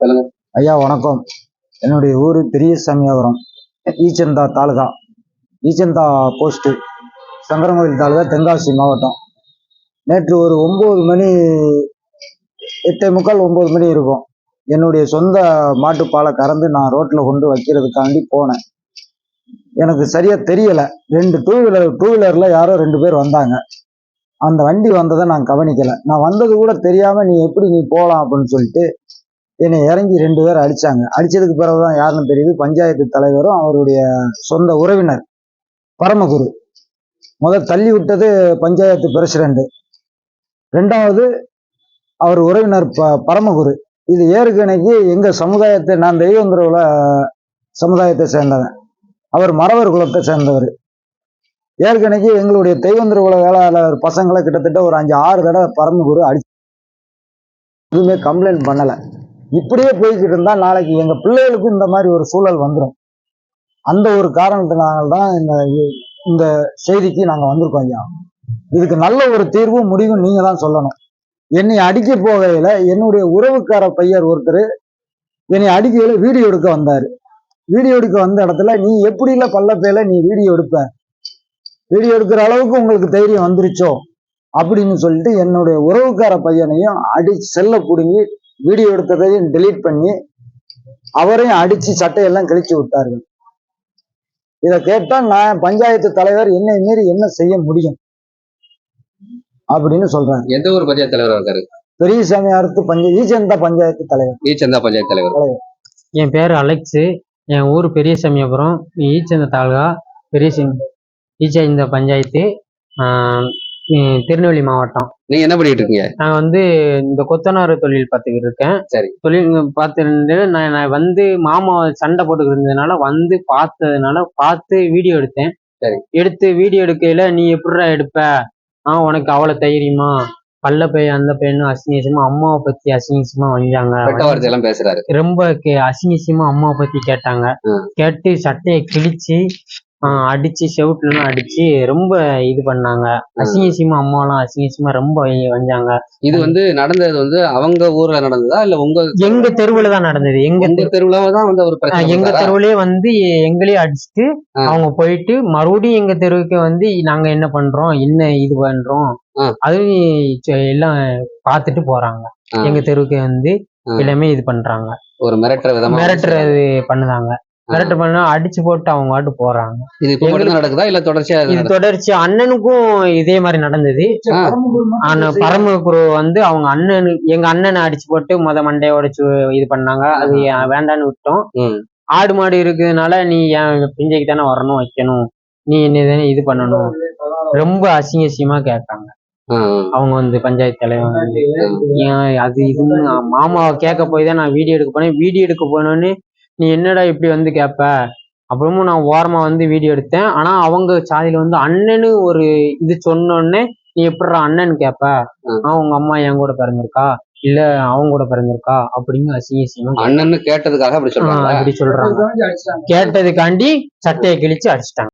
சொல்லுங்க. ஐயா வணக்கம். என்னுடைய ஊர் பெரிய சாமியாபுரம் ஈச்சந்தா தாலுகா. ஈச்சந்தா போஸ்ட்டு சங்கரங்கோயில் தாலுகா தென்காசி மாவட்டம். நேற்று ஒரு ஒம்பது மணி எட்டே முக்கால் ஒம்பது மணி இருக்கும். என்னுடைய சொந்த மாட்டுப்பாலை கறந்து நான் ரோட்டில் கொண்டு வைக்கிறதுக்காண்டி போனேன். எனக்கு சரியாக தெரியலை. ரெண்டு டூ வீலர் டூ வீலரில் யாரோ ரெண்டு பேர் வந்தாங்க. அந்த வண்டி வந்ததை நான் கவனிக்கலை. நான் வந்தது கூட தெரியாமல் நீ எப்படி நீ போகலாம் அப்படின்னு சொல்லிட்டு என்னை இறங்கி ரெண்டு பேர் அடிச்சாங்க. பிறகு பிறகுதான் யாருன்னு தெரியுது? பஞ்சாயத்து தலைவரும் அவருடைய சொந்த உறவினர் பரமகுரு. முதல் தள்ளி விட்டது பஞ்சாயத்து பிரசிடண்ட் ரெண்டாவது அவர் உறவினர் ப பரமகுரு. இது ஏற்கனவே எங்க சமுதாயத்தை நான் தெய்வந்திரவுல சமுதாயத்தை சேர்ந்தவன். அவர் மறவர் குலத்தை சேர்ந்தவர். ஏற்கனவே எங்களுடைய தெய்வந்திர குல வேளாளர் பசங்களை கிட்டத்தட்ட ஒரு அஞ்சு ஆறு தடவை பரமகுரு அடி எதுவுமே கம்ப்ளைண்ட் பண்ணலை. இப்படியே போய்கிட்டு இருந்தா நாளைக்கு எங்க பிள்ளைகளுக்கும் இந்த மாதிரி ஒரு சூழல் வந்துடும் அந்த ஒரு காரணத்தினால தான் இந்த இந்த செய்திக்கு நாங்க வந்திருக்கோம் ஐயா. இதுக்கு நல்ல ஒரு தீர்வும் முடிவும் நீங்க தான் சொல்லணும். என்னை அடிக்க போகையில என்னுடைய உறவுக்கார பையர் ஒருத்தர் என்னை அடிக்கையில வீடியோ எடுக்க வந்தாரு. வீடியோ எடுக்க வந்த இடத்துல நீ எப்படி இல்ல பள்ளப்பையில நீ வீடியோ எடுப்ப? வீடியோ எடுக்கிற அளவுக்கு உங்களுக்கு தைரியம் வந்துருச்சோ? அப்படின்னு சொல்லிட்டு என்னுடைய உறவுக்கார பையனையும் அடி செல்ல பிடுங்கி வீடியோ எடுத்ததையும் டெலீட் பண்ணி அவரையும் அடிச்சு சட்டையெல்லாம் கிழிச்சு விட்டார்கள். இதை கேட்டா நான் பஞ்சாயத்து தலைவர் என்னை மீறி என்ன செய்ய முடியும்? அப்படின்னு சொல்றாங்க. எந்த ஊர் பஞ்சாயத்து தலைவர் இருக்காரு? பெரிய சாமியாரத்து பஞ்ச ஈச்சந்தா பஞ்சாயத்து தலைவர். ஈச்சந்தா பஞ்சாயத்து தலைவர். என் பேர் அலெக்ஸு. என் ஊர் பெரிய சமயபுரம் ஈச்சந்த தாலுகா பெரிய ஈச்சந்த பஞ்சாயத்து திருநெல்வேலி மாவட்டம். நீங்க என்ன பண்ணிட்டு இருக்கீங்க? நான் வந்து இந்த கொத்தனார் தொழில் பார்த்துக்கிட்டு இருக்கேன். சரி. தொழில் பார்த்துருந்து நான் நான் வந்து மாமா சண்டை போட்டுக்கிட்டு இருந்ததுனால வந்து பார்த்ததுனால பார்த்து வீடியோ எடுத்தேன். சரி. எடுத்து வீடியோ எடுக்கையில நீ எப்படிடா எடுப்ப? ஆ உனக்கு அவ்வளோ தைரியமா? பல்ல பையன் அந்த பையனும் அசிங்கசியமா அம்மாவை பத்தி அசிங்கசியமா வார்த்தை எல்லாம் பேசுறாரு. ரொம்ப அசிங்கசியமா அம்மாவை பத்தி கேட்டாங்க. கேட்டு சட்டையை கிழிச்சு அடிச்சு செவுட்டுலாம் அடிச்சு ரொம்ப இது பண்ணாங்க அசிங்கசியமா அம்மாலாம் அசிங்கசியமா ரொம்ப வந்தாங்க இது வந்து நடந்தது வந்து அவங்க ஊர்ல நடந்ததா இல்ல உங்க எங்க தெருவுல தான் நடந்தது எங்க தெருவுல தான் வந்து ஒரு பிரச்சனை எங்க? தெருவுலயே வந்து எங்களே அடிச்சுட்டு. அவங்க போயிட்டு மறுபடியும் எங்க தெருவுக்கு வந்து நாங்க என்ன பண்றோம் என்ன இது பண்றோம். அது எல்லாம் பார்த்துட்டு போறாங்க. எங்க தெருவுக்கு வந்து. எல்லாமே இது பண்றாங்க ஒரு மிரட்டுற விதமா மிரட்டுறது பண்ணுதாங்க மிரட்டு பண்ணா அடிச்சு போட்டு அவங்க வாட்டு போறாங்க. இது இப்ப மட்டும் தான் நடக்குதா? இல்ல தொடர்ச்சியா இது? தொடர்ச்சி அண்ணனுக்கும் இதே மாதிரி நடந்தது. ஆனா பரமகுரு வந்து அவங்க அண்ணனு எங்க அண்ணனை அடிச்சு போட்டு முத மண்டைய உடைச்சு இது பண்ணாங்க. அது ஏன் வேண்டான்னு விட்டோம். ஆடு மாடு இருக்குதுனால நீ என் பிஞ்சைக்கு தானே வரணும் வைக்கணும். நீ என்ன தானே இது பண்ணணும். ரொம்ப அசிங்க அசிங்கமா ஆ. அவங்க வந்து பஞ்சாயத்து தலைவர் வந்து அது இதுன்னு மாமாவை கேட்க போய் தான் நான் வீடியோ எடுக்க போனேன். வீடியோ எடுக்க போனோன்னு நீ என்னடா இப்படி வந்து கேட்ப அப்புறமும் நான் ஓரமா வந்து வீடியோ எடுத்தேன். ஆனா அவங்க சாதியில வந்து அண்ணன்னு ஒரு இது சொன்னோடனே நீ எப்படிடா அண்ணன் கேட்ப ம். ஆ உங்க அம்மா என் கூட பிறந்திருக்கா? இல்ல அவங்க கூட பிறந்திருக்கா? அப்படின்னு அசிங்க அசிங்கமா. அண்ணன்னு கேட்டதுக்காக அப்படி சொல்றாங்க அப்படி சொல்றாங்க. கேட்டதுக்காண்டி சட்டையை கிழிச்சு அடிச்சிட்டாங்க.